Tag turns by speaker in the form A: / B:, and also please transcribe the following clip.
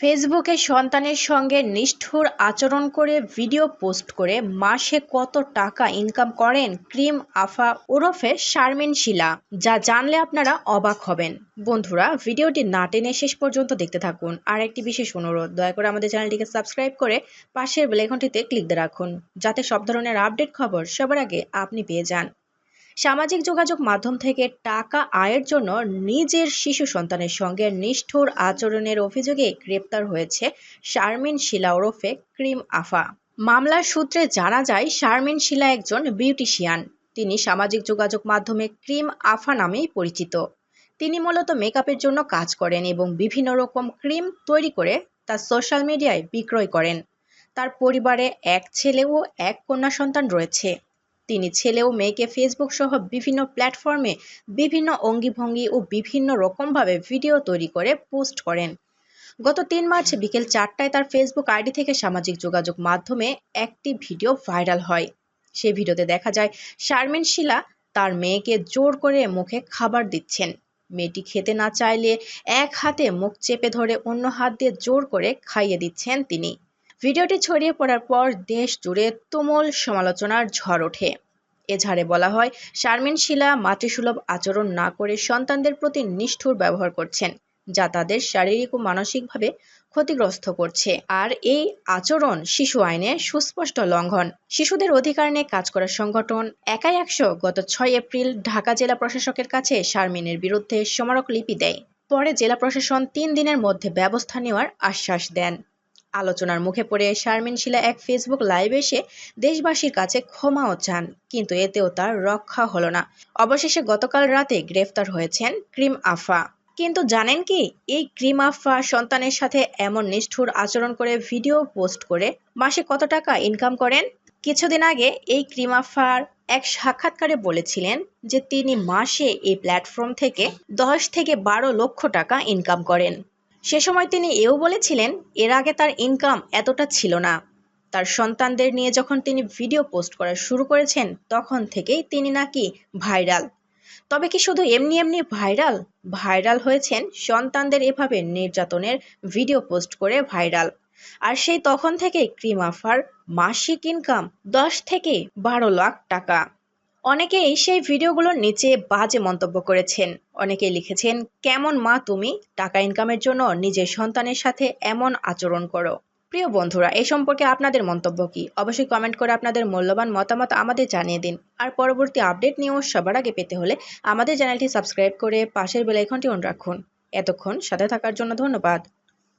A: ফেসবুকে সন্তানের সঙ্গে নিষ্ঠুর আচরণ করে ভিডিও পোস্ট করে মাসে কত টাকা ইনকাম করেন ক্রিম আফা ওরফে শারমিন শিলা, যা জানলে আপনারা অবাক হবেন। বন্ধুরা, ভিডিওটি না টেনে শেষ পর্যন্ত দেখতে থাকুন। আর একটি বিশেষ অনুরোধ, দয়া করে আমাদের চ্যানেলটিকে সাবস্ক্রাইব করে পাশের বেলাইকনটিতে ক্লিক দিয়ে রাখুন, যাতে সব ধরনের আপডেট খবর সবার আগে আপনি পেয়ে যান। সামাজিক যোগাযোগ মাধ্যম থেকে টাকা আয়ের জন্য নিজের শিশু সন্তানের সঙ্গে নিষ্ঠুর আচরণের অভিযোগে গ্রেপ্তার হয়েছে শারমিন শিলা ওরফে ক্রিম আফা। মামলার সূত্রে জানা যায়, শারমিন শিলা একজন বিউটিশিয়ান। তিনি সামাজিক যোগাযোগ মাধ্যমে ক্রিম আফা নামেই পরিচিত। তিনি মূলত মেকআপের জন্য কাজ করেন এবং বিভিন্ন রকম ক্রিম তৈরি করে তা সোশ্যাল মিডিয়ায় বিক্রয় করেন। তার পরিবারে এক ছেলে ও এক কন্যা সন্তান রয়েছে। তিনি ছেলে ও মেয়েকে ফেসবুক সহ বিভিন্ন প্ল্যাটফর্মে বিভিন্ন অঙ্গিভঙ্গি ও বিভিন্ন রকমভাবে ভিডিও তৈরি করে পোস্ট করেন। গত তিন মার্চ বিকেল চারটায় তার ফেসবুক আইডি থেকে সামাজিক যোগাযোগ মাধ্যমে একটি ভিডিও ভাইরাল হয়। সেই ভিডিওতে দেখা যায়, শারমিন শিলা তার মেয়েকে জোর করে মুখে খাবার দিচ্ছেন। মেয়েটি খেতে না চাইলে এক হাতে মুখ চেপে ধরে অন্য হাত দিয়ে জোর করে খাইয়ে দিচ্ছেন তিনি। ভিডিওটি ছড়িয়ে পড়ার পর দেশ জুড়ে তুমুল সমালোচনার ঝড় ওঠে। এ ঝাড়ে বলা হয়, শারমিন শিলা মাতৃসুলভ আচরণ না করে সন্তানদের প্রতি নিষ্ঠুর ব্যবহার করছেন, যা তাদের শারীরিক ও মানসিকভাবে ক্ষতিগ্রস্ত করছে। আর এই আচরণ শিশু আইনে সুস্পষ্ট লঙ্ঘন। শিশুদের অধিকার নিয়ে কাজ করা সংগঠন একাই একশো গত ছয় এপ্রিল ঢাকা জেলা প্রশাসকের কাছে শারমিনের বিরুদ্ধে স্মারকলিপি দেয়। পরে জেলা প্রশাসন তিন দিনের মধ্যে ব্যবস্থা নেওয়ার আশ্বাস দেন। আলোচনার মুখে পড়ে শারমিন শিলা এক ফেসবুক লাইভ এসে দেশবাসীর কাছে ক্ষমাও চান, কিন্তু এতেও তার রক্ষা হলো না। অবশেষে গতকাল রাতে গ্রেফতার হয়েছেন ক্রিম আফা। কিন্তু জানেন কি, এই ক্রিম আফা সন্তানের সাথে এমন নিষ্ঠুর আচরণ করে ভিডিও পোস্ট করে মাসে কত টাকা ইনকাম করেন? কিছুদিন আগে এই ক্রিম আফার এক সাক্ষাৎকারে বলেছিলেন যে তিনি মাসে এই প্ল্যাটফর্ম থেকে দশ থেকে বারো লক্ষ টাকা ইনকাম করেন। সে সময় তিনি এও বলেছিলেন, এর আগে তার ইনকাম এতটা ছিল না। তার সন্তানদের নিয়ে যখন তিনি ভিডিও পোস্ট করা শুরু করেছেন, তখন থেকেই তিনি নাকি ভাইরাল তবে কি শুধু এমনি এমনি ভাইরাল ভাইরাল হয়েছেন সন্তানদের এভাবে নির্যাতনের ভিডিও পোস্ট করে ভাইরাল আর সেই তখন থেকে ক্রিমাফার মাসিক ইনকাম দশ থেকে বারো লাখ টাকা। অনেকেই সেই ভিডিওগুলোর নিচে বাজে মন্তব্য করেছেন। অনেকেই লিখেছেন, কেমন মা তুমি? টাকা ইনকামের জন্য নিজের সন্তানের সাথে এমন আচরণ করো। প্রিয় বন্ধুরা এই সম্পর্কে আপনাদের মন্তব্য কি? অবশ্যই কমেন্ট করে আপনাদের মূল্যবান মতামত আমাদের জানিয়ে দিন। আর পরবর্তী আপডেট নিয়েও সবার আগে পেতে হলে আমাদের চ্যানেলটি সাবস্ক্রাইব করে পাশের বেলাইকনটি অন রাখুন। এতক্ষণ সাথে থাকার জন্য ধন্যবাদ।